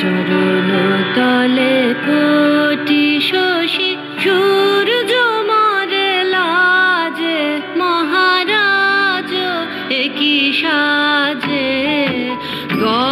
চরণ তলে কোটি শশী সূর্য মারে লাজে মহারাজ একই সাজে। গো